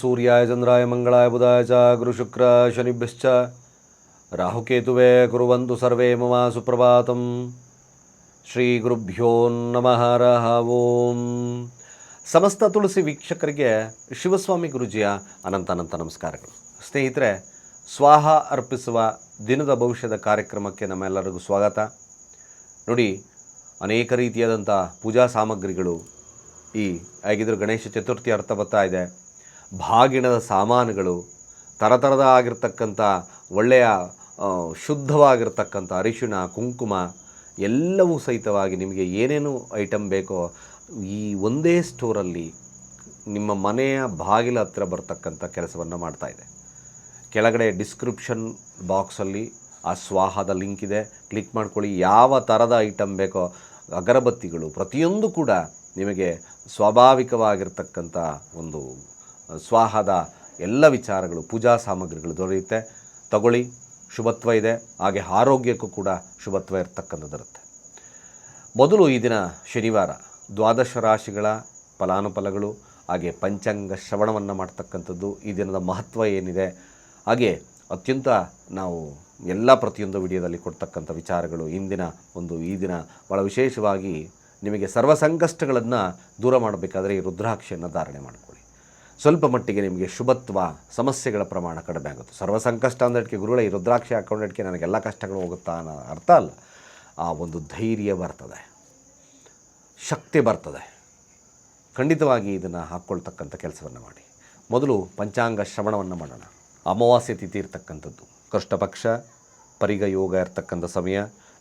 ಸೂರ್ಯಾಯ ಚಂದ್ರಾಯ ಮಂಗಳಾಯ ಬುಧಾಯ ಚ ಗುರುಶುಕ್ರ ಶನಿಭ್ಯಶ್ಚ. ರಾಹುಕೇತುವೆ ಕುರುವಂತು ಸರ್ವೇ ಮಮ ಸುಪ್ರಭಾತಂ. ಶ್ರೀ ಗುರುಭ್ಯೋ ನಮಃ ಓಂ. ಸಮಸ್ತ ತುಳಸಿ ವೀಕ್ಷಕರಿಗೆ ಶಿವಸ್ವಾಮಿ ಗುರುಜಿಯ ಅನಂತ ಅನಂತ ನಮಸ್ಕಾರಗಳು. ಸ್ನೇಹಿತರೆ, ಸ್ವಾಹ ಅರ್ಪಿಸುವ ದಿನದ ಭವಿಷ್ಯದ ಕಾರ್ಯಕ್ರಮಕ್ಕೆ ನಮ್ಮೆಲ್ಲರಿಗೂ ಸ್ವಾಗತ. ನೋಡಿ, ಅನೇಕ ರೀತಿಯಾದಂಥ ಪೂಜಾ ಸಾಮಗ್ರಿಗಳು ಈ ಹೇಗಿದ್ರು ಗಣೇಶ ಚತುರ್ಥಿ ಅರ್ಥ ಬರ್ತಾ ಇದೆ. ಬಾಗಿಣದ ಸಾಮಾನುಗಳು ಥರಥರದ ಆಗಿರ್ತಕ್ಕಂಥ ಒಳ್ಳೆಯ ಶುದ್ಧವಾಗಿರ್ತಕ್ಕಂಥ ಅರಿಶಿಣ, ಕುಂಕುಮ ಎಲ್ಲವೂ ಸಹಿತವಾಗಿ ನಿಮಗೆ ಏನೇನು ಐಟಮ್ ಬೇಕೋ ಈ ಒಂದೇ ಸ್ಟೋರಲ್ಲಿ ನಿಮ್ಮ ಮನೆಯ ಬಾಗಿಲ ಹತ್ರ ಬರ್ತಕ್ಕಂಥ ಕೆಲಸವನ್ನು ಇದೆ. ಕೆಳಗಡೆ ಡಿಸ್ಕ್ರಿಪ್ಷನ್ ಬಾಕ್ಸಲ್ಲಿ ಆ ಸ್ವಾಹದ ಲಿಂಕ್ ಇದೆ. ಕ್ಲಿಕ್ ಮಾಡ್ಕೊಳ್ಳಿ. ಯಾವ ಥರದ ಐಟಮ್ ಬೇಕೋ ಅಗರಬತ್ತಿಗಳು ಪ್ರತಿಯೊಂದು ಕೂಡ ನಿಮಗೆ ಸ್ವಾಭಾವಿಕವಾಗಿರ್ತಕ್ಕಂಥ ಒಂದು ಸ್ವಾಹದ ಎಲ್ಲ ವಿಚಾರಗಳು, ಪೂಜಾ ಸಾಮಗ್ರಿಗಳು ದೊರೆಯುತ್ತೆ. ತಗೊಳ್ಳಿ, ಶುಭತ್ವ ಇದೆ. ಹಾಗೆ ಆರೋಗ್ಯಕ್ಕೂ ಕೂಡ ಶುಭತ್ವ ಇರತಕ್ಕಂಥದ್ದಿರುತ್ತೆ ಮೊದಲು ಈ ದಿನ ಶನಿವಾರ, ದ್ವಾದಶ ರಾಶಿಗಳ ಫಲಾನುಫಲಗಳು, ಹಾಗೆ ಪಂಚಾಂಗ ಶ್ರವಣವನ್ನು ಮಾಡ್ತಕ್ಕಂಥದ್ದು ಈ ದಿನದ ಮಹತ್ವ ಏನಿದೆ. ಹಾಗೆ ಅತ್ಯಂತ ನಾವು ಎಲ್ಲ ಪ್ರತಿಯೊಂದು ವಿಡಿಯೋದಲ್ಲಿ ಕೊಡ್ತಕ್ಕಂಥ ವಿಚಾರಗಳು ಇಂದಿನ ಒಂದು ಈ ದಿನ ಭಾಳ ವಿಶೇಷವಾಗಿ ನಿಮಗೆ ಸರ್ವ ಸಂಕಷ್ಟಗಳನ್ನು ದೂರ ಮಾಡಬೇಕಾದ್ರೆ ಈ ರುದ್ರಾಕ್ಷಿಯನ್ನು ಧಾರಣೆ ಮಾಡಿಕೊಳ್ಳಿ. ಸ್ವಲ್ಪ ಮಟ್ಟಿಗೆ ನಿಮಗೆ ಶುಭತ್ವ, ಸಮಸ್ಯೆಗಳ ಪ್ರಮಾಣ ಕಡಿಮೆ ಆಗುತ್ತೆ. ಸರ್ವ ಸಂಕಷ್ಟ ಅಂದಕ್ಕೆ ಗುರುಗಳ, ಈ ರುದ್ರಾಕ್ಷಿ ಹಾಕೊಂಡಕ್ಕೆ ನನಗೆಲ್ಲ ಕಷ್ಟಗಳು ಹೋಗುತ್ತಾ ಅನ್ನೋ ಅರ್ಥ ಅಲ್ಲ. ಆ ಒಂದು ಧೈರ್ಯ ಬರ್ತದೆ. ಶಕ್ತಿ ಬರ್ತದೆ. ಖಂಡಿತವಾಗಿ ಇದನ್ನು ಹಾಕ್ಕೊಳ್ತಕ್ಕಂಥ ಕೆಲಸವನ್ನು ಮಾಡಿ. ಮೊದಲು ಪಂಚಾಂಗ ಶ್ರವಣವನ್ನು ಮಾಡೋಣ. ಅಮಾವಾಸ್ಯೆ ತಿಥಿ ಇರ್ತಕ್ಕಂಥದ್ದು. ಕೃಷ್ಣಪಕ್ಷ, ಪರಿಗ ಯೋಗ ಇರ್ತಕ್ಕಂಥ ಸಮಯ.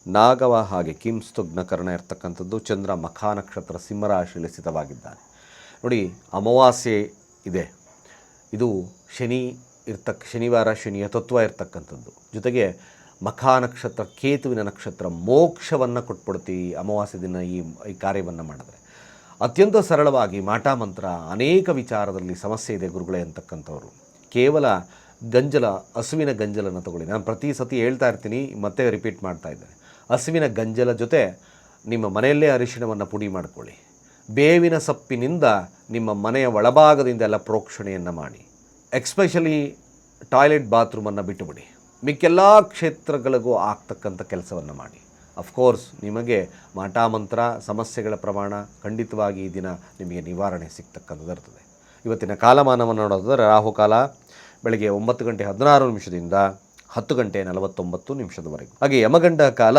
ನಾಗವ ಹಾಗೆ ಕಿಂಸ್ತುಗ್ನಕರಣ ಇರ್ತಕ್ಕಂಥದ್ದು. ಚಂದ್ರ ಮಖಾ ನಕ್ಷತ್ರ ಸಿಂಹರಾಶಿಯಲ್ಲಿ ಸ್ಥಿತವಾಗಿದ್ದಾನೆ. ನೋಡಿ, ಅಮಾವಾಸ್ಯೆ ಇದೆ. ಇದು ಶನಿ ಇರ್ತಕ್ಕ ಶನಿವಾರ ಶನಿಯ ತತ್ವ ಇರ್ತಕ್ಕಂಥದ್ದು. ಜೊತೆಗೆ ಮಖಾ ನಕ್ಷತ್ರ, ಕೇತುವಿನ ನಕ್ಷತ್ರ ಮೋಕ್ಷವನ್ನು ಕೊಟ್ಬಿಡ್ತೀವಿ ಅಮಾವಾಸ್ಯೆ ದಿನ ಈ ಈ ಕಾರ್ಯವನ್ನು ಮಾಡಿದ್ರೆ. ಅತ್ಯಂತ ಸರಳವಾಗಿ ಮಾಟ ಮಂತ್ರ ಅನೇಕ ವಿಚಾರದಲ್ಲಿ ಸಮಸ್ಯೆ ಇದೆ ಗುರುಗಳೇ ಅಂತಕ್ಕಂಥವ್ರು. ಕೇವಲ ಗಂಜಲ, ಹಸುವಿನ ಗಂಜಲನ್ನು ತಗೊಳ್ಳಿ. ನಾನು ಪ್ರತಿ ಸತಿ ಹೇಳ್ತಾ ಇರ್ತೀನಿ, ಮತ್ತೆ ರಿಪೀಟ್ ಮಾಡ್ತಾ ಇದ್ದೇನೆ. ಹಸುವಿನ ಗಂಜಲ ಜೊತೆ ನಿಮ್ಮ ಮನೆಯಲ್ಲೇ ಅರಿಶಿಣವನ್ನು ಪುಡಿ ಮಾಡಿಕೊಳ್ಳಿ. ಬೇವಿನ ಸೊಪ್ಪಿನಿಂದ ನಿಮ್ಮ ಮನೆಯ ಒಳಭಾಗದಿಂದ ಎಲ್ಲ ಪ್ರೋಕ್ಷಣೆಯನ್ನು ಮಾಡಿ. Especially toilet ಬಾತ್ರೂಮನ್ನು ಬಿಟ್ಟುಬಿಡಿ. ಮಿಕ್ಕೆಲ್ಲ ಕ್ಷೇತ್ರಗಳಿಗೂ ಆಗ್ತಕ್ಕಂಥ ಕೆಲಸವನ್ನು ಮಾಡಿ. ಅಫ್ಕೋರ್ಸ್ ನಿಮಗೆ ಮಾಟಾಮಂತ್ರ, ಸಮಸ್ಯೆಗಳ ಪ್ರಮಾಣ ಖಂಡಿತವಾಗಿ ಈ ದಿನ ನಿಮಗೆ ನಿವಾರಣೆ ಸಿಗ್ತಕ್ಕಂಥದ್ದು ಇರ್ತದೆ. ಇವತ್ತಿನ ಕಾಲಮಾನವನ್ನು ನೋಡೋದಾದರೆ ರಾಹುಕಾಲ, ಬೆಳಗ್ಗೆ ಒಂಬತ್ತು ಗಂಟೆ ಹದಿನಾರು ನಿಮಿಷದಿಂದ ಹತ್ತು ಗಂಟೆ ನಲವತ್ತೊಂಬತ್ತು ನಿಮಿಷದವರೆಗೆ. ಹಾಗೆ ಯಮಗಂಡ ಕಾಲ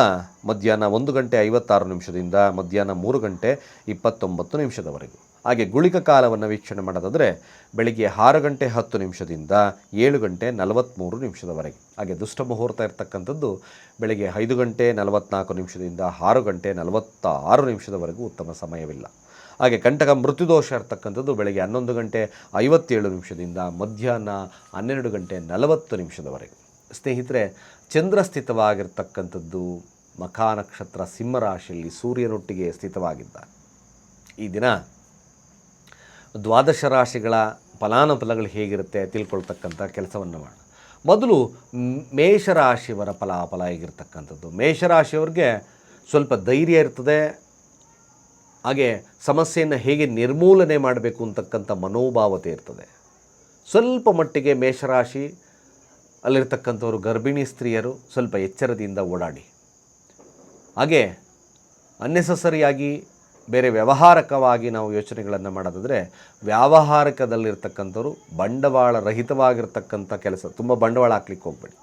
ಮಧ್ಯಾಹ್ನ ಒಂದು ಗಂಟೆ ಐವತ್ತಾರು ನಿಮಿಷದಿಂದ ಮಧ್ಯಾಹ್ನ ಮೂರು ಗಂಟೆ ಇಪ್ಪತ್ತೊಂಬತ್ತು ನಿಮಿಷದವರೆಗೂ. ಹಾಗೆ ಗುಳಿಕ ಕಾಲವನ್ನು ವೀಕ್ಷಣೆ ಮಾಡೋದಾದರೆ ಬೆಳಿಗ್ಗೆ ಆರು ಗಂಟೆ ಹತ್ತು ನಿಮಿಷದಿಂದ ಏಳು ಗಂಟೆ ನಲವತ್ತ್ಮೂರು ನಿಮಿಷದವರೆಗೆ. ಹಾಗೆ ದುಷ್ಟ ಮುಹೂರ್ತ ಇರತಕ್ಕಂಥದ್ದು ಬೆಳಿಗ್ಗೆ ಐದು ಗಂಟೆ ನಲವತ್ನಾಲ್ಕು ನಿಮಿಷದಿಂದ ಆರು ಗಂಟೆ ನಲವತ್ತ ಆರು ನಿಮಿಷದವರೆಗೂ ಉತ್ತಮ ಸಮಯವಿಲ್ಲ. ಹಾಗೆ ಕಂಟಕ ಮೃತ್ಯುದೋಷ ಇರ್ತಕ್ಕಂಥದ್ದು ಬೆಳಗ್ಗೆ ಹನ್ನೊಂದು ಗಂಟೆ ಐವತ್ತೇಳು ನಿಮಿಷದಿಂದ ಮಧ್ಯಾಹ್ನ ಹನ್ನೆರಡು ಗಂಟೆ ನಲವತ್ತು ನಿಮಿಷದವರೆಗೆ. ಸ್ನೇಹಿತರೆ ಚಂದ್ರ ಸ್ಥಿತವಾಗಿರ್ತಕ್ಕಂಥದ್ದು ಮಖಾ ನಕ್ಷತ್ರ ಸಿಂಹರಾಶಿಯಲ್ಲಿ ಸೂರ್ಯನೊಟ್ಟಿಗೆ ಸ್ಥಿತವಾಗಿದ್ದ ಈ ದಿನ ದ್ವಾದಶ ರಾಶಿಗಳ ಫಲಾನುಫಲಗಳು ಹೇಗಿರುತ್ತೆ ತಿಳ್ಕೊಳ್ತಕ್ಕಂಥ ಕೆಲಸವನ್ನು ಮಾಡೋಣ. ಮೊದಲು ಮೇಷರಾಶಿಯವರ ಫಲಾಫಲ ಹೇಗಿರ್ತಕ್ಕಂಥದ್ದು? ಮೇಷರಾಶಿಯವ್ರಿಗೆ ಸ್ವಲ್ಪ ಧೈರ್ಯ ಇರ್ತದೆ. ಹಾಗೆ ಸಮಸ್ಯೆಯನ್ನು ಹೇಗೆ ನಿರ್ಮೂಲನೆ ಮಾಡಬೇಕು ಅಂತಕ್ಕಂಥ ಮನೋಭಾವತೆ ಇರ್ತದೆ. ಸ್ವಲ್ಪ ಮಟ್ಟಿಗೆ ಮೇಷರಾಶಿ ಅಲ್ಲಿರ್ತಕ್ಕಂಥವ್ರು ಗರ್ಭಿಣಿ ಸ್ತ್ರೀಯರು ಸ್ವಲ್ಪ ಎಚ್ಚರದಿಂದ ಓಡಾಡಿ. ಹಾಗೆ ಅನ್ನೆಸಸರಿಯಾಗಿ ಬೇರೆ ವ್ಯವಹಾರಕವಾಗಿ ನಾವು ಯೋಚನೆಗಳನ್ನು ಮಾಡೋದಾದರೆ ವ್ಯಾವಹಾರಿಕದಲ್ಲಿರ್ತಕ್ಕಂಥವ್ರು ಬಂಡವಾಳ ರಹಿತವಾಗಿರ್ತಕ್ಕಂಥ ಕೆಲಸ, ತುಂಬ ಬಂಡವಾಳ ಹಾಕ್ಲಿಕ್ಕೆ ಹೋಗ್ಬೇಡಿ.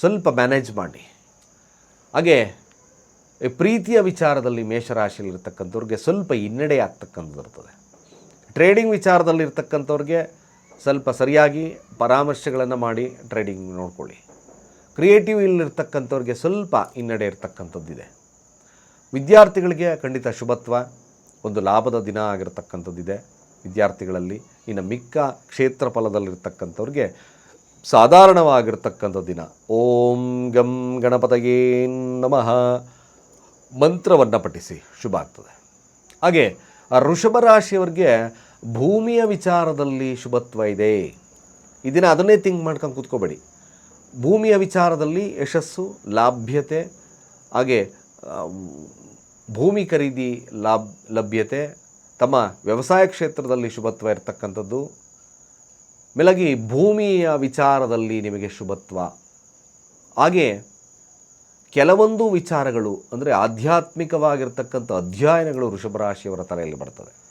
ಸ್ವಲ್ಪ ಮ್ಯಾನೇಜ್ ಮಾಡಿ. ಹಾಗೆ ಈ ಪ್ರೀತಿಯ ವಿಚಾರದಲ್ಲಿ ಮೇಷರಾಶಿಯಲ್ಲಿರ್ತಕ್ಕಂಥವ್ರಿಗೆ ಸ್ವಲ್ಪ ಹಿನ್ನಡೆ ಆಗ್ತಕ್ಕಂಥದ್ದು ಇರ್ತದೆ. ಟ್ರೇಡಿಂಗ್ ವಿಚಾರದಲ್ಲಿರ್ತಕ್ಕಂಥವ್ರಿಗೆ ಸ್ವಲ್ಪ ಸರಿಯಾಗಿ ಪರಾಮರ್ಶೆಗಳನ್ನು ಮಾಡಿ ಟ್ರೇಡಿಂಗ್ ನೋಡ್ಕೊಳ್ಳಿ. ಕ್ರಿಯೇಟಿವ್ ಇಲ್ಲಿರ್ತಕ್ಕಂಥವ್ರಿಗೆ ಸ್ವಲ್ಪ ಹಿನ್ನಡೆ ಇರ್ತಕ್ಕಂಥದ್ದಿದೆ. ವಿದ್ಯಾರ್ಥಿಗಳಿಗೆ ಖಂಡಿತ ಶುಭತ್ವ, ಒಂದು ಲಾಭದ ದಿನ ಆಗಿರತಕ್ಕಂಥದ್ದಿದೆ. ವಿದ್ಯಾರ್ಥಿಗಳಲ್ಲಿ ಇನ್ನು ಮಿಕ್ಕ ಕ್ಷೇತ್ರ ಫಲದಲ್ಲಿರ್ತಕ್ಕಂಥವ್ರಿಗೆ ಸಾಧಾರಣವಾಗಿರ್ತಕ್ಕಂಥ ದಿನ. ಓಂ ಗಂ ಗಣಪತಯೇ ನಮಃ. ಮಂತ್ರವನ್ನು ಪಠಿಸಿ, ಶುಭ ಆಗ್ತದೆ. ಹಾಗೆ, ಆ ವೃಷಭ ರಾಶಿಯವರಿಗೆ ಭೂಮಿಯ ವಿಚಾರದಲ್ಲಿ ಶುಭತ್ವ ಇದೆ. ಇದನ್ನ ದಿನ ಅದನ್ನೇ ಥಿಂಕ್ ಮಾಡ್ಕೊಂಡು ಕೂತ್ಕೋಬೇಡಿ. ಭೂಮಿಯ ವಿಚಾರದಲ್ಲಿ ಯಶಸ್ಸು, ಲಾಭ್ಯತೆ, ಹಾಗೆ ಭೂಮಿ ಖರೀದಿ, ಲಾಭ, ಲಭ್ಯತೆ, ತಮ್ಮ ವ್ಯವಸಾಯ ಕ್ಷೇತ್ರದಲ್ಲಿ ಶುಭತ್ವ ಇರತಕ್ಕಂಥದ್ದು. ಮೇಲಾಗಿ ಭೂಮಿಯ ವಿಚಾರದಲ್ಲಿ ನಿಮಗೆ ಶುಭತ್ವ. ಹಾಗೆ, ಕೆಲವೊಂದು ವಿಚಾರಗಳು ಅಂದರೆ ಆಧ್ಯಾತ್ಮಿಕವಾಗಿರ್ತಕ್ಕಂಥ ಅಧ್ಯಯನಗಳು ವೃಷಭ ರಾಶಿಯವರ ತಲೆಯಲ್ಲಿ ಬರ್ತದೆ.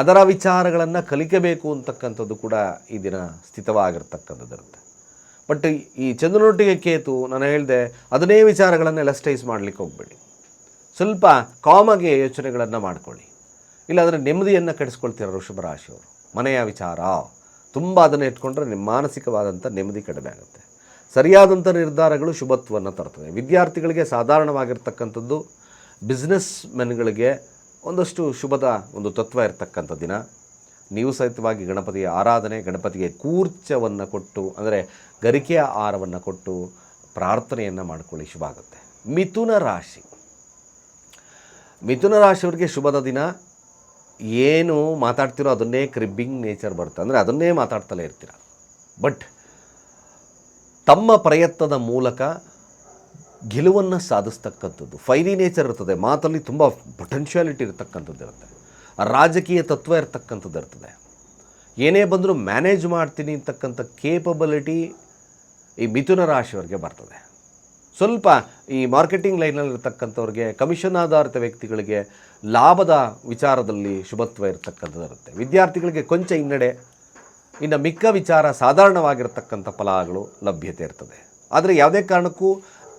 ಅದರ ವಿಚಾರಗಳನ್ನು ಕಲಿಕಬೇಕು ಅಂತಕ್ಕಂಥದ್ದು ಕೂಡ ಈ ದಿನ ಸ್ಥಿತವಾಗಿರ್ತಕ್ಕಂಥದ್ದಿರುತ್ತೆ. ಬಟ್ ಈ ಚಂದ್ರನೊಟ್ಟಿಗೆ ಕೇತು ನಾನು ಹೇಳಿದೆ ಅದನ್ನೇ ವಿಚಾರಗಳನ್ನು ಎಲಸ್ಟೈಸ್ ಮಾಡಲಿಕ್ಕೆ ಹೋಗಬೇಡಿ. ಸ್ವಲ್ಪ ಕಾಮಗೆ ಯೋಚನೆಗಳನ್ನು ಮಾಡ್ಕೊಳ್ಳಿ. ಇಲ್ಲಾಂದರೆ ನೆಮ್ಮದಿಯನ್ನು ಕೆಡಿಸ್ಕೊಳ್ತೀರ ವೃಷಭ ರಾಶಿಯವರು ಮನೆಯ ವಿಚಾರ, ತುಂಬ ಅದನ್ನು ಇಟ್ಕೊಂಡ್ರೆ ನಿಮ್ಮ ಮಾನಸಿಕವಾದಂಥ ನೆಮ್ಮದಿ ಕಡಿಮೆ ಆಗುತ್ತೆ. ಸರಿಯಾದಂಥ ನಿರ್ಧಾರಗಳು ಶುಭತ್ವವನ್ನು ತರ್ತದೆ ವಿದ್ಯಾರ್ಥಿಗಳಿಗೆ ಸಾಧಾರಣವಾಗಿರ್ತಕ್ಕಂಥದ್ದು ಬಿಸ್ನೆಸ್ ಮೆನ್ಗಳಿಗೆ ಒಂದಷ್ಟು ಶುಭದ ಒಂದು ತತ್ವ ಇರತಕ್ಕಂಥ ದಿನ. ನೀವು ಸಹಿತವಾಗಿ ಗಣಪತಿಯ ಆರಾಧನೆ, ಗಣಪತಿಗೆ ಕೂರ್ಚವನ್ನು ಕೊಟ್ಟು, ಅಂದರೆ ಗರಿಕೆಯ ಆಹಾರವನ್ನು ಕೊಟ್ಟು ಪ್ರಾರ್ಥನೆಯನ್ನು ಮಾಡಿಕೊಳ್ಳಿ, ಶುಭ ಆಗುತ್ತೆ. ಮಿಥುನ ರಾಶಿ. ಮಿಥುನ ರಾಶಿಯವರಿಗೆ ಶುಭದ ದಿನ. ಏನು ಮಾತಾಡ್ತಿರೋ ಅದನ್ನೇ ಕ್ರಿಬ್ಬಿಂಗ್ ನೇಚರ್ ಬರುತ್ತೆ. ಅಂದರೆ ಅದನ್ನೇ ಮಾತಾಡ್ತಲೇ ಇರ್ತೀರ. ಬಟ್ ತಮ್ಮ ಪ್ರಯತ್ನದ ಮೂಲಕ ಗೆಲುವನ್ನು ಸಾಧಿಸ್ತಕ್ಕಂಥದ್ದು. ಫೈರಿ ನೇಚರ್ ಇರ್ತದೆ, ಮಾತಲ್ಲಿ ತುಂಬ ಪೊಟೆನ್ಷಿಯಾಲಿಟಿ ಇರತಕ್ಕಂಥದ್ದು ಇರುತ್ತೆ. ರಾಜಕೀಯ ತತ್ವ ಇರ್ತಕ್ಕಂಥದ್ದು ಇರ್ತದೆ. ಏನೇ ಬಂದರೂ ಮ್ಯಾನೇಜ್ ಮಾಡ್ತೀನಿ ಅಂತಕ್ಕಂಥ ಕೇಪಬಲಿಟಿ ಈ ಮಿಥುನ ರಾಶಿಯವರಿಗೆ ಬರ್ತದೆ. ಸ್ವಲ್ಪ ಈ ಮಾರ್ಕೆಟಿಂಗ್ ಲೈನಲ್ಲಿರ್ತಕ್ಕಂಥವ್ರಿಗೆ ಕಮಿಷನ್ ಆಧಾರಿತ ವ್ಯಕ್ತಿಗಳಿಗೆ ಲಾಭದ ವಿಚಾರದಲ್ಲಿ ಶುಭತ್ವ ಇರತಕ್ಕಂಥದ್ದು ಇರುತ್ತೆ. ವಿದ್ಯಾರ್ಥಿಗಳಿಗೆ ಕೊಂಚ ಹಿನ್ನಡೆ, ಇನ್ನು ಮಿಕ್ಕ ವಿಚಾರ ಸಾಧಾರಣವಾಗಿರ್ತಕ್ಕಂಥ ಫಲಗಳು ಲಭ್ಯತೆ ಇರ್ತದೆ. ಆದರೆ ಯಾವುದೇ ಕಾರಣಕ್ಕೂ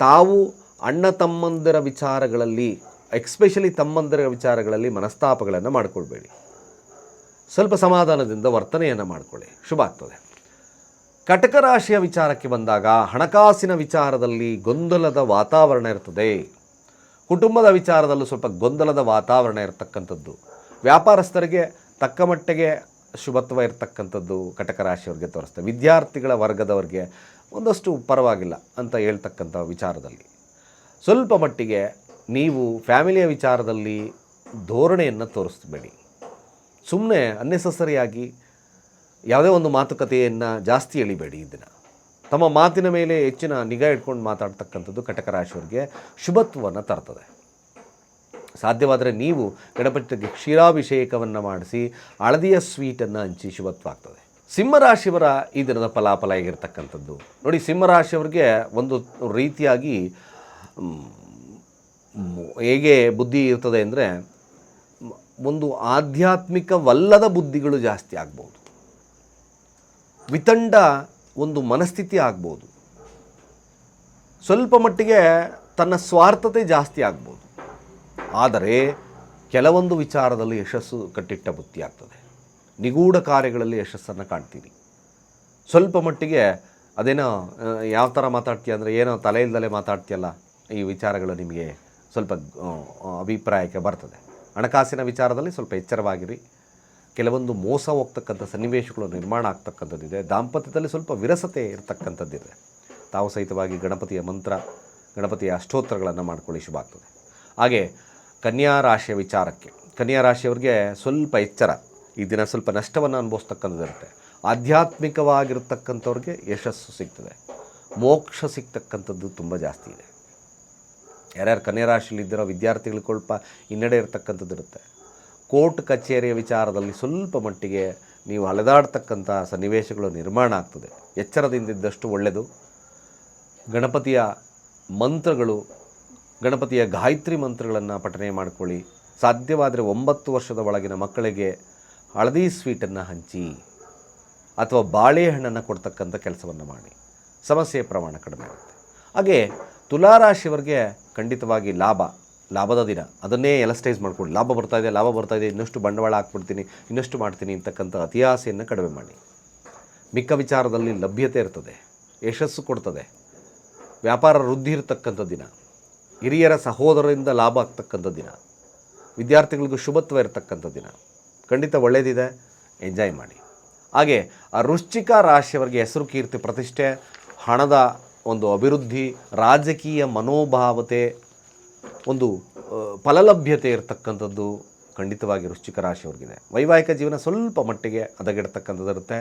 ತಾವು ಅಣ್ಣ ತಮ್ಮಂದಿರ ವಿಚಾರಗಳಲ್ಲಿ ಎಕ್ಸ್ಪೆಷಲಿ ತಮ್ಮಂದಿರ ವಿಚಾರಗಳಲ್ಲಿ ಮನಸ್ತಾಪಗಳನ್ನು ಮಾಡಿಕೊಳ್ಬೇಡಿ. ಸ್ವಲ್ಪ ಸಮಾಧಾನದಿಂದ ವರ್ತನೆಯನ್ನು ಮಾಡಿಕೊಳ್ಳಿ. ಶುಭ ಆಗ್ತದೆ. ಕಟಕ ರಾಶಿಯ ವಿಚಾರಕ್ಕೆ ಬಂದಾಗ ಹಣಕಾಸಿನ ವಿಚಾರದಲ್ಲಿ ಗೊಂದಲದ ವಾತಾವರಣ ಇರ್ತದೆ. ಕುಟುಂಬದ ವಿಚಾರದಲ್ಲೂ ಸ್ವಲ್ಪ ಗೊಂದಲದ ವಾತಾವರಣ ಇರತಕ್ಕಂಥದ್ದು. ವ್ಯಾಪಾರಸ್ಥರಿಗೆ ತಕ್ಕ ಮಟ್ಟಿಗೆ ಶುಭತ್ವ ಇರತಕ್ಕಂಥದ್ದು ಕಟಕ ರಾಶಿಯವ್ರಿಗೆ ತೋರಿಸ್ತದೆ. ವಿದ್ಯಾರ್ಥಿಗಳ ವರ್ಗದವರಿಗೆ ಒಂದಷ್ಟು ಪರವಾಗಿಲ್ಲ ಅಂತ ಹೇಳ್ತಕ್ಕಂಥ ವಿಚಾರದಲ್ಲಿ. ಸ್ವಲ್ಪ ಮಟ್ಟಿಗೆ ನೀವು ಫ್ಯಾಮಿಲಿಯ ವಿಚಾರದಲ್ಲಿ ಧೋರಣೆಯನ್ನು ತೋರಿಸ್ಬೇಡಿ. ಸುಮ್ಮನೆ ಅನ್ನೆಸಸರಿಯಾಗಿ ಯಾವುದೇ ಒಂದು ಮಾತುಕತೆಯನ್ನು ಜಾಸ್ತಿ ಎಳಿಬೇಡಿ ದಿನ. ತಮ್ಮ ಮಾತಿನ ಮೇಲೆ ಹೆಚ್ಚಿನ ನಿಗಾ ಇಟ್ಕೊಂಡು ಮಾತಾಡ್ತಕ್ಕಂಥದ್ದು ಕಟಕ ರಾಶಿಯವರಿಗೆ ಶುಭತ್ವವನ್ನು ತರ್ತದೆ. ಸಾಧ್ಯವಾದರೆ ನೀವು ಗಣಪತಿಗೆ ಕ್ಷೀರಾಭಿಷೇಕವನ್ನು ಮಾಡಿಸಿ, ಹಳದಿಯ ಸ್ವೀಟನ್ನು ಹಂಚಿ ಶುಭತ್ವ ಆಗ್ತದೆ. ಸಿಂಹರಾಶಿಯವರ ಈ ದಿನದ ಫಲಾಫಲ ಆಗಿರ್ತಕ್ಕಂಥದ್ದು ನೋಡಿ, ಸಿಂಹರಾಶಿಯವರಿಗೆ ಒಂದು ರೀತಿಯಾಗಿ ಹೇಗೆ ಬುದ್ಧಿ ಇರ್ತದೆ ಅಂದರೆ, ಒಂದು ಆಧ್ಯಾತ್ಮಿಕವಲ್ಲದ ಬುದ್ಧಿಗಳು ಜಾಸ್ತಿ ಆಗ್ಬೋದು. ವಿತಂಡ ಒಂದು ಮನಸ್ಥಿತಿ ಆಗ್ಬೋದು. ಸ್ವಲ್ಪ ಮಟ್ಟಿಗೆ ತನ್ನ ಸ್ವಾರ್ಥತೆ ಜಾಸ್ತಿ ಆಗ್ಬೋದು. ಆದರೆ ಕೆಲವೊಂದು ವಿಚಾರದಲ್ಲಿ ಯಶಸ್ಸು ಕಟ್ಟಿಟ್ಟ ಬುತ್ತಿ ಆಗ್ತದೆ. ನಿಗೂಢ ಕಾರ್ಯಗಳಲ್ಲಿ ಯಶಸ್ಸನ್ನು ಕಾಣ್ತೀನಿ. ಸ್ವಲ್ಪ ಮಟ್ಟಿಗೆ ಅದೇನೋ ಯಾವ ಥರ ಮಾತಾಡ್ತೀಯ ಅಂದರೆ ಏನೋ ತಲೆ ಮಾತಾಡ್ತೀಯಲ್ಲ, ಈ ವಿಚಾರಗಳು ನಿಮಗೆ ಸ್ವಲ್ಪ ಅಭಿಪ್ರಾಯಕ್ಕೆ ಬರ್ತದೆ. ಹಣಕಾಸಿನ ವಿಚಾರದಲ್ಲಿ ಸ್ವಲ್ಪ ಎಚ್ಚರವಾಗಿರಿ. ಕೆಲವೊಂದು ಮೋಸ ಹೋಗ್ತಕ್ಕಂಥ ಸನ್ನಿವೇಶಗಳು ನಿರ್ಮಾಣ ಆಗ್ತಕ್ಕಂಥದ್ದಿದೆ. ದಾಂಪತ್ಯದಲ್ಲಿ ಸ್ವಲ್ಪ ವಿರಸತೆ ಇರತಕ್ಕಂಥದ್ದಿದೆ. ತಾವು ಸಹಿತವಾಗಿ ಗಣಪತಿಯ ಮಂತ್ರ, ಗಣಪತಿಯ ಅಷ್ಟೋತ್ತರಗಳನ್ನು ಮಾಡಿಕೊಳ್ಳಿ ಶುಭ ಆಗ್ತದೆ. ಹಾಗೆ ಕನ್ಯಾ ರಾಶಿಯ ವಿಚಾರಕ್ಕೆ, ಕನ್ಯಾ ರಾಶಿಯವರಿಗೆ ಸ್ವಲ್ಪ ಎಚ್ಚರ. ಈ ದಿನ ಸ್ವಲ್ಪ ನಷ್ಟವನ್ನು ಅನುಭವಿಸ್ತಕ್ಕಂಥದ್ದಿರುತ್ತೆ. ಆಧ್ಯಾತ್ಮಿಕವಾಗಿರ್ತಕ್ಕಂಥವ್ರಿಗೆ ಯಶಸ್ಸು ಸಿಗ್ತದೆ. ಮೋಕ್ಷ ಸಿಗ್ತಕ್ಕಂಥದ್ದು ತುಂಬ ಜಾಸ್ತಿ ಇದೆ. ಯಾರ್ಯಾರು ಕನ್ಯಾ ರಾಶಿಯಲ್ಲಿದ್ದಿರೋ ವಿದ್ಯಾರ್ಥಿಗಳಿಗೆ ಸ್ವಲ್ಪ ಹಿನ್ನಡೆ ಇರತಕ್ಕಂಥದ್ದು ಇರುತ್ತೆ. ಕೋರ್ಟ್ ಕಚೇರಿಯ ವಿಚಾರದಲ್ಲಿ ಸ್ವಲ್ಪ ಮಟ್ಟಿಗೆ ನೀವು ಅಲೆದಾಡ್ತಕ್ಕಂಥ ಸನ್ನಿವೇಶಗಳು ನಿರ್ಮಾಣ ಆಗ್ತದೆ. ಎಚ್ಚರದಿಂದಿದ್ದಷ್ಟು ಒಳ್ಳೆಯದು ಗಣಪತಿಯ ಮಂತ್ರಗಳು, ಗಣಪತಿಯ ಗಾಯತ್ರಿ ಮಂತ್ರಗಳನ್ನು ಪಠನೆ ಮಾಡಿಕೊಳ್ಳಿ. ಸಾಧ್ಯವಾದರೆ ಒಂಬತ್ತು ವರ್ಷದ ಒಳಗಿನ ಮಕ್ಕಳಿಗೆ ಹಳದಿ ಸ್ವೀಟನ್ನು ಹಂಚಿ ಅಥವಾ ಬಾಳೆಹಣ್ಣನ್ನು ಕೊಡ್ತಕ್ಕಂಥ ಕೆಲಸವನ್ನು ಮಾಡಿ. ಸಮಸ್ಯೆಯ ಪ್ರಮಾಣ ಕಡಿಮೆ ಆಗುತ್ತೆ. ಹಾಗೆ ತುಲಾರಾಶಿಯವರಿಗೆ ಖಂಡಿತವಾಗಿ ಲಾಭ, ಲಾಭದ ದಿನ. ಅದನ್ನೇ ಎಲಸ್ಟೈಸ್ ಮಾಡಿಕೊಡಿ. ಲಾಭ ಬರ್ತಾ ಇದೆ, ಲಾಭ ಬರ್ತಾ ಇದೆ, ಇನ್ನಷ್ಟು ಬಂಡವಾಳ ಹಾಕ್ಬಿಡ್ತೀನಿ, ಇನ್ನಷ್ಟು ಮಾಡ್ತೀನಿ ಅಂತಕ್ಕಂಥ ಅತಿಯಾಸೆಯನ್ನು ಕಡಿಮೆ ಮಾಡಿ. ಮಿಕ್ಕ ವಿಚಾರದಲ್ಲಿ ಲಭ್ಯತೆ ಇರ್ತದೆ, ಯಶಸ್ಸು ಕೊಡ್ತದೆ. ವ್ಯಾಪಾರ ವೃದ್ಧಿ ಇರತಕ್ಕಂಥ ದಿನ. ಹಿರಿಯರ ಸಹೋದರರಿಂದ ಲಾಭ ಆಗ್ತಕ್ಕಂಥ ದಿನ. ವಿದ್ಯಾರ್ಥಿಗಳಿಗೂ ಶುಭತ್ವ ಇರತಕ್ಕಂಥ ದಿನ. ಖಂಡಿತ ಒಳ್ಳೆಯದಿದೆ ಎಂಜಾಯ್ ಮಾಡಿ. ಹಾಗೆ, ಆ ವೃಶ್ಚಿಕ ರಾಶಿಯವರಿಗೆ ಹೆಸರು ಕೀರ್ತಿ ಪ್ರತಿಷ್ಠೆ, ಹಣದ ಒಂದು ಅಭಿವೃದ್ಧಿ, ರಾಜಕೀಯ ಮನೋಭಾವತೆ, ಒಂದು ಫಲಲಭ್ಯತೆ ಇರತಕ್ಕಂಥದ್ದು ಖಂಡಿತವಾಗಿ ವೃಶ್ಚಿಕ ರಾಶಿಯವ್ರಿಗಿದೆ. ವೈವಾಹಿಕ ಜೀವನ ಸ್ವಲ್ಪ ಮಟ್ಟಿಗೆ ಹದಗೆಡ್ತಕ್ಕಂಥದ್ದು ಇರುತ್ತೆ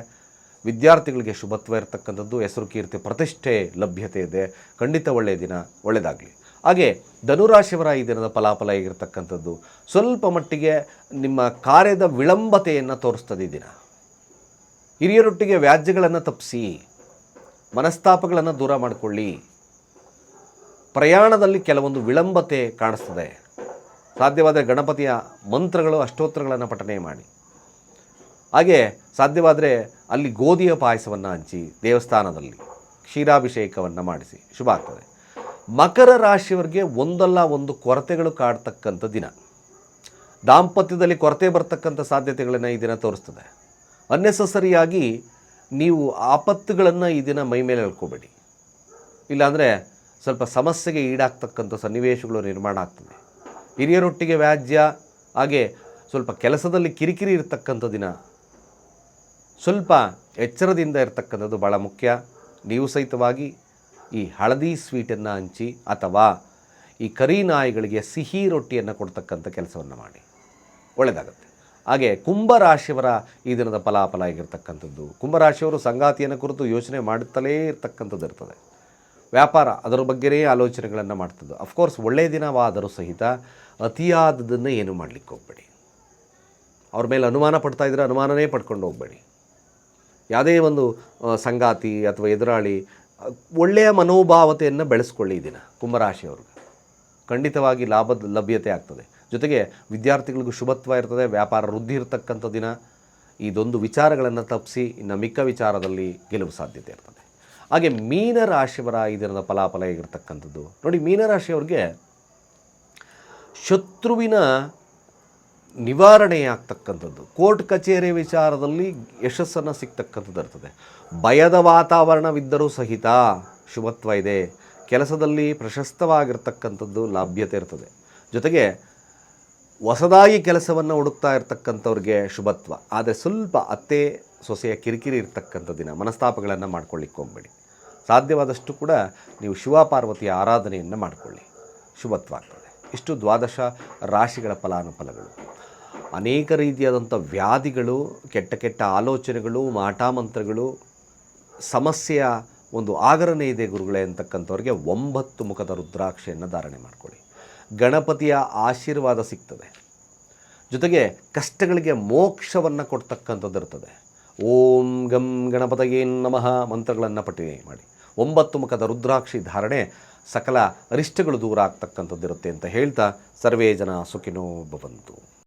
ವಿದ್ಯಾರ್ಥಿಗಳಿಗೆ ಶುಭತ್ವ ಇರತಕ್ಕಂಥದ್ದು, ಹೆಸರು ಕೀರ್ತಿ ಪ್ರತಿಷ್ಠೆ ಲಭ್ಯತೆ ಇದೆ. ಖಂಡಿತ ಒಳ್ಳೆಯ ದಿನ ಒಳ್ಳೆಯದಾಗಲಿ ಹಾಗೆ ಧನುರಾಶಿಯವರ ಈ ದಿನದ ಫಲಾಫಲ ಹೇಗಿರ್ತಕ್ಕಂಥದ್ದು? ಸ್ವಲ್ಪ ಮಟ್ಟಿಗೆ ನಿಮ್ಮ ಕಾರ್ಯದ ವಿಳಂಬತೆಯನ್ನು ತೋರಿಸ್ತದೆ ಈ ದಿನ. ಹಿರಿಯರೊಟ್ಟಿಗೆ ವ್ಯಾಜ್ಯಗಳನ್ನು ತಪ್ಪಿಸಿ ಮನಸ್ತಾಪಗಳನ್ನು ದೂರ ಮಾಡಿಕೊಳ್ಳಿ. ಪ್ರಯಾಣದಲ್ಲಿ ಕೆಲವೊಂದು ವಿಳಂಬತೆ ಕಾಣಿಸ್ತದೆ. ಸಾಧ್ಯವಾದರೆ ಗಣಪತಿಯ ಮಂತ್ರಗಳು, ಅಷ್ಟೋತ್ತರಗಳನ್ನು ಪಠನೆ ಮಾಡಿ. ಹಾಗೆ ಸಾಧ್ಯವಾದರೆ ಅಲ್ಲಿ ಗೋಧಿಯ ಪಾಯಸವನ್ನು ಹಂಚಿ ದೇವಸ್ಥಾನದಲ್ಲಿ ಕ್ಷೀರಾಭಿಷೇಕವನ್ನು ಮಾಡಿಸಿ. ಶುಭ ಆಗ್ತದೆ. ಮಕರ ರಾಶಿಯವರಿಗೆ ಒಂದಲ್ಲ ಒಂದು ಕೊರತೆಗಳು ಕಾಡ್ತಕ್ಕಂಥ ದಿನ. ದಾಂಪತ್ಯದಲ್ಲಿ ಕೊರತೆ ಬರ್ತಕ್ಕಂಥ ಸಾಧ್ಯತೆಗಳನ್ನು ಈ ದಿನ ತೋರಿಸ್ತದೆ. ಅನ್ನೆಸಸರಿಯಾಗಿ ನೀವು ಆಪತ್ತುಗಳನ್ನು ಈ ದಿನ ಮೈ ಮೇಲೆ ಹೇಳ್ಕೋಬೇಡಿ ಇಲ್ಲಾಂದರೆ ಸ್ವಲ್ಪ ಸಮಸ್ಯೆಗೆ ಈಡಾಗ್ತಕ್ಕಂಥ ಸನ್ನಿವೇಶಗಳು ನಿರ್ಮಾಣ ಆಗ್ತದೆ. ಹಿರಿಯರೊಟ್ಟಿಗೆ ವ್ಯಾಜ್ಯ, ಹಾಗೆ ಸ್ವಲ್ಪ ಕೆಲಸದಲ್ಲಿ ಕಿರಿಕಿರಿ ಇರತಕ್ಕಂಥ ದಿನ. ಸ್ವಲ್ಪ ಎಚ್ಚರದಿಂದ ಇರತಕ್ಕಂಥದ್ದು ಭಾಳ ಮುಖ್ಯ. ನೀವು ಸಹಿತವಾಗಿ ಈ ಹಳದಿ ಸ್ವೀಟನ್ನು ಹಂಚಿ ಅಥವಾ ಈ ಕರಿ ನಾಯಿಗಳಿಗೆ ಸಿಹಿ ರೊಟ್ಟಿಯನ್ನು ಕೊಡ್ತಕ್ಕಂಥ ಕೆಲಸವನ್ನು ಮಾಡಿ. ಒಳ್ಳೆಯದಾಗುತ್ತೆ ಹಾಗೆ ಕುಂಭರಾಶಿಯವರ ಈ ದಿನದ ಫಲಾಫಲ ಆಗಿರ್ತಕ್ಕಂಥದ್ದು, ಕುಂಭರಾಶಿಯವರು ಸಂಗಾತಿಯನ್ನು ಕುರಿತು ಯೋಚನೆ ಮಾಡುತ್ತಲೇ ಇರ್ತಕ್ಕಂಥದ್ದು ಇರ್ತದೆ. ವ್ಯಾಪಾರ ಅದರ ಬಗ್ಗೆನೇ ಆಲೋಚನೆಗಳನ್ನು ಮಾಡ್ತದ್ದು. ಅಫ್ಕೋರ್ಸ್ ಒಳ್ಳೆಯ ದಿನವಾದರೂ ಸಹಿತ ಅತಿಯಾದದನ್ನು ಏನು ಮಾಡಲಿಕ್ಕೆ ಹೋಗಬೇಡಿ. ಅವ್ರ ಮೇಲೆ ಅನುಮಾನ ಪಡ್ತಾ ಇದ್ದರೆ ಅನುಮಾನನೇ ಪಡ್ಕೊಂಡು ಹೋಗಬೇಡಿ. ಯಾವುದೇ ಒಂದು ಸಂಗಾತಿ ಅಥವಾ ಎದುರಾಳಿ ಒಳ್ಳೆಯ ಮನೋಭಾವತೆಯನ್ನು ಬೆಳೆಸ್ಕೊಳ್ಳಿ ದಿನ, ಕುಂಭರಾಶಿಯವ್ರಿಗೆ. ಖಂಡಿತವಾಗಿ ಲಾಭದ ಲಭ್ಯತೆ ಆಗ್ತದೆ. ಜೊತೆಗೆ ವಿದ್ಯಾರ್ಥಿಗಳಿಗೂ ಶುಭತ್ವ ಇರ್ತದೆ, ವ್ಯಾಪಾರ ವೃದ್ಧಿ ಇರತಕ್ಕಂಥ ದಿನ. ಇದೊಂದು ವಿಚಾರಗಳನ್ನು ತಪ್ಪಿಸಿ, ಇನ್ನು ಮಿಕ್ಕ ವಿಚಾರದಲ್ಲಿ ಗೆಲುವು ಸಾಧ್ಯತೆ ಇರ್ತದೆ. ಹಾಗೆ ಮೀನರಾಶಿಯವರ ಈ ದಿನದ ಫಲಾಫಲ ಹೇಗಿರ್ತಕ್ಕಂಥದ್ದು? ನೋಡಿ, ಮೀನರಾಶಿಯವ್ರಿಗೆ ಶತ್ರುವಿನ ನಿವಾರಣೆ ಆಗ್ತಕ್ಕಂಥದ್ದು ಕೋರ್ಟ್ ಕಚೇರಿ ವಿಚಾರದಲ್ಲಿ ಯಶಸ್ಸನ್ನು ಸಿಗ್ತಕ್ಕಂಥದ್ದು ಇರ್ತದೆ. ಭಯದ ವಾತಾವರಣವಿದ್ದರೂ ಸಹಿತ ಶುಭತ್ವ ಇದೆ. ಕೆಲಸದಲ್ಲಿ ಪ್ರಶಸ್ತವಾಗಿರ್ತಕ್ಕಂಥದ್ದು ಲಭ್ಯತೆ ಇರ್ತದೆ. ಜೊತೆಗೆ ಹೊಸದಾಗಿ ಕೆಲಸವನ್ನು ಹುಡುಕ್ತಾ ಇರ್ತಕ್ಕಂಥವ್ರಿಗೆ ಶುಭತ್ವ. ಆದರೆ ಸ್ವಲ್ಪ ಅತ್ತೆ, ಸೊಸೆಯ ಕಿರಿಕಿರಿ ಇರ್ತಕ್ಕಂಥ ದಿನ. ಮನಸ್ತಾಪಗಳನ್ನು ಮಾಡ್ಕೊಳ್ಳಿಕ್ಕೆ ಹೋಗಬೇಡಿ. ಸಾಧ್ಯವಾದಷ್ಟು ಕೂಡ ನೀವು ಶಿವ ಪಾರ್ವತಿಯ ಆರಾಧನೆಯನ್ನು ಮಾಡಿಕೊಳ್ಳಿ. ಶುಭತ್ವ ಆಗ್ತದೆ. ಇಷ್ಟು ದ್ವಾದಶ ರಾಶಿಗಳ ಫಲಾನುಫಲಗಳು. ಅನೇಕ ರೀತಿಯಾದಂಥ ವ್ಯಾಧಿಗಳು, ಕೆಟ್ಟ ಕೆಟ್ಟ ಆಲೋಚನೆಗಳು, ಮಾಟಾಮಂತ್ರಗಳು, ಸಮಸ್ಯೆಯ ಒಂದು ಆಗರನೇ ಇದೆ ಗುರುಗಳೇ ಅಂತಕ್ಕಂಥವ್ರಿಗೆ ಒಂಬತ್ತು ಮುಖದ ರುದ್ರಾಕ್ಷಿಯನ್ನು ಧಾರಣೆ ಮಾಡಿಕೊಳ್ಳಿ. ಗಣಪತಿಯ ಆಶೀರ್ವಾದ ಸಿಗ್ತದೆ. ಜೊತೆಗೆ ಕಷ್ಟಗಳಿಗೆ ಮೋಕ್ಷವನ್ನು ಕೊಡ್ತಕ್ಕಂಥದ್ದು ಇರ್ತದೆ. ಓಂ ಗಂ ಗಣಪತಯೇ ನಮಃ ಮಂತ್ರಗಳನ್ನು ಪಠನೆ ಮಾಡಿ. ಒಂಬತ್ತು ಮುಖದ ರುದ್ರಾಕ್ಷಿ ಧಾರಣೆ ಸಕಲ ಅರಿಷ್ಟಗಳು ದೂರ ಆಗ್ತಕ್ಕಂಥದ್ದಿರುತ್ತೆ ಅಂತ ಹೇಳ್ತಾ ಸರ್ವೇ ಜನ ಸುಖಿನೋ ಭವಂತು.